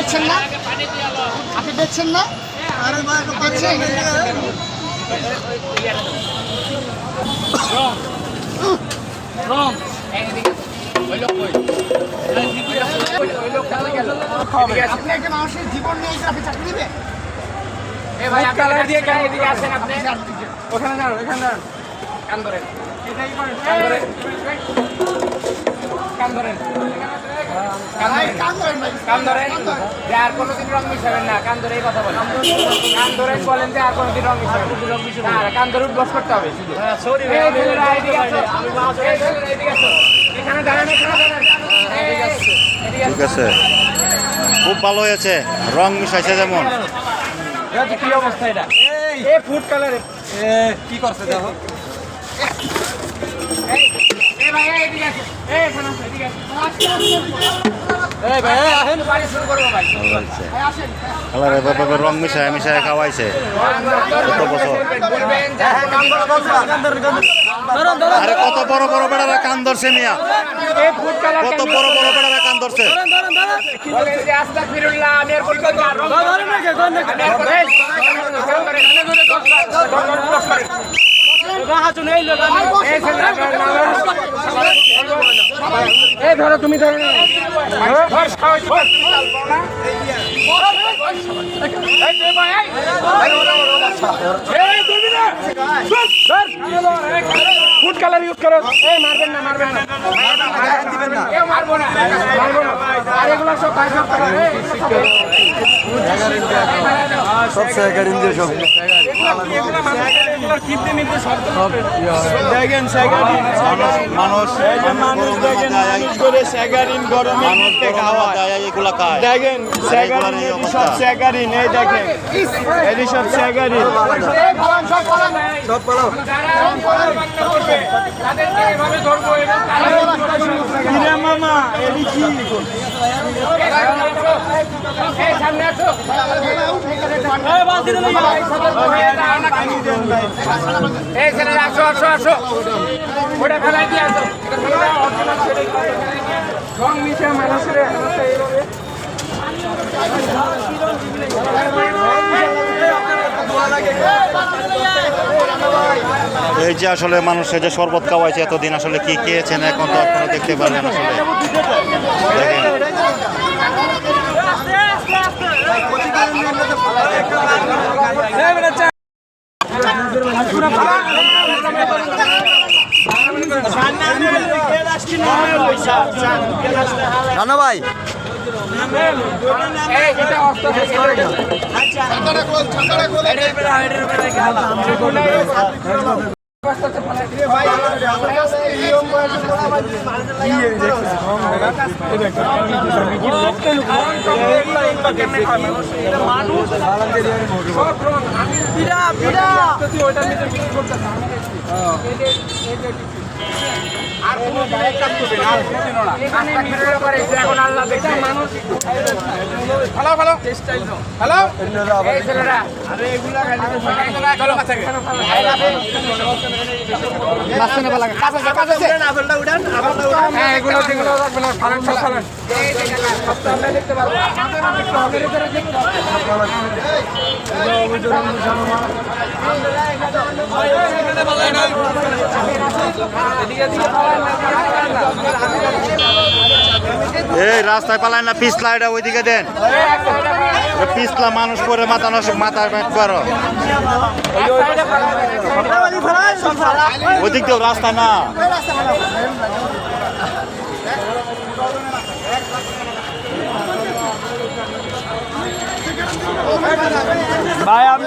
দেখছেন না? আপনি দেখছেন না? আপনি একটা মানুষের জীবন নিয়ে আপনি চাকরি দিবেন? ওখানে দাঁড়ান ওখানে দাঁড়ান। কান ধরেন। ধরেন। কান ধরেন কান ধরেন কান ধরেন ভাই। কান ধরেন যে আর কোনোদিন রং মিশাবেন না কান ধরে এই কথা বলেন কান ধরে বলেন যে আর কোনোদিন রং মিশাবেন না না, কান ধরে উদ্বাস করতে হবে শুধু। এখানে দাঁড়ান এখানে দাঁড়ান। ঠিক আছে খুব ভালো হয়েছে রং মিশাইছে যেমন কি অবস্থা এটা এই ফুড কালার কি করছে দেখো এই এই ভাই এদিকে আসো এই এখানে এই রং মিশায় মিশায় খাওয়াইছে কত বছর আরে কত বড় বড় বেড়ারা কান ধরছে মিয়া এই কত বড় বড় বেড়ারা কান ধরছে বলেন এই ধরো, তুমি ধরো। ফুড কালার ইউজ করো। এই, মারবেন না মারবেন না। সব সহকারী সব। দেখেন মানুষ মানুষ দেখেন করে স্যাগারিন গরমের মধ্যে খাওয়ায় এগুলা খায় স্যাগারিন। সব স্যাগারিন এই দেখেন সামনে আসো এই ছেলেরা আসো আসো আসো। ওটা ফেলাই দিয়ে আসো। রং মিশে মানুষের এই যে আসলে মানুষের যে শরবত খাওয়াইছে এতদিন আসলে কি খেয়েছেন এখন তো আপনারা দেখতে পারলেন আসলে। দেখেন। রানা ভাই এই এটা অস্ত আর কোনো ডাইরেক্ট কাজ করবে না আর কোনোদিনও না এখানে মিরর করে এখন আল্লাহ দেখছে মানুষ হ্যালো হ্যালো হ্যালো এই ছেলেরা আরে এগুলা চলো কাছে মাঝখানে বলা কাছে কাছে আপেলটা উঠান আপেলটা উঠান হ্যাঁ এগুলো যেগুলো রাখবেন আর ফালান সব ফালান এই দেখেন সব তো আমরা দেখতে পারব একটু হলের ভিতরে দেখতে এই, রাস্তায় পালায় না, পিছলা এটা ওইদিকে দেন। পিছলা মানুষ পরে মাথা নষ্ট, মাথা করো। ওইদিক দিয়েও রাস্তা না। ভাই, আপনি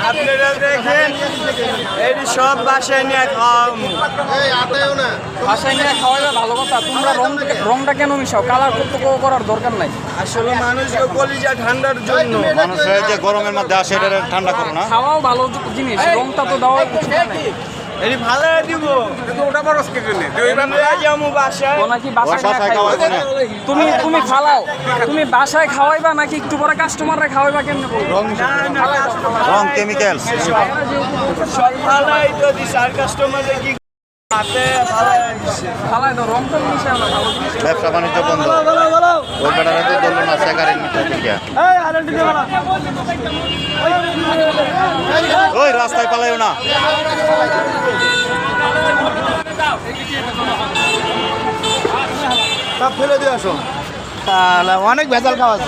আপনারা দেখেন এটি সব বাসায় নিয়ে খাওয়া বাসায় নিয়ে খাওয়াইলে ভালো কথা তোমরা রং রংটা কেন মিশাও? কালার করতে করার দরকার নাই। আসলে মানুষকে কলিজা ঠান্ডার জন্য। মানুষের যে গরমের মধ্যে আসে এটা ঠান্ডা করো না। খাওয়াও ভালো জিনিস রংটা তো দেওয়া উচিত এটি ভালো দিব। ওটা বড় বাসায়। ও নাকি বাসায়। তুমি তুমি খালাও। তুমি বাসায় খাওয়াইবা নাকি একটু পরে কাস্টমাররা খাওয়াইবা কেমনে বলব? রং কেমিক্যালস সব ভালোই তো আর কাস্টমারে কি হাতে ভালো দিছে। তো রং তো মিশে না ব্যবসা বাণিজ্য বন্ধ। ওই বেটারা তো ধরলো না সেকারের ওই রাস্তায় পালাইও না। ফেলে দিয়ে আসো। অনেক ভেজাল খাওয়াচ্ছ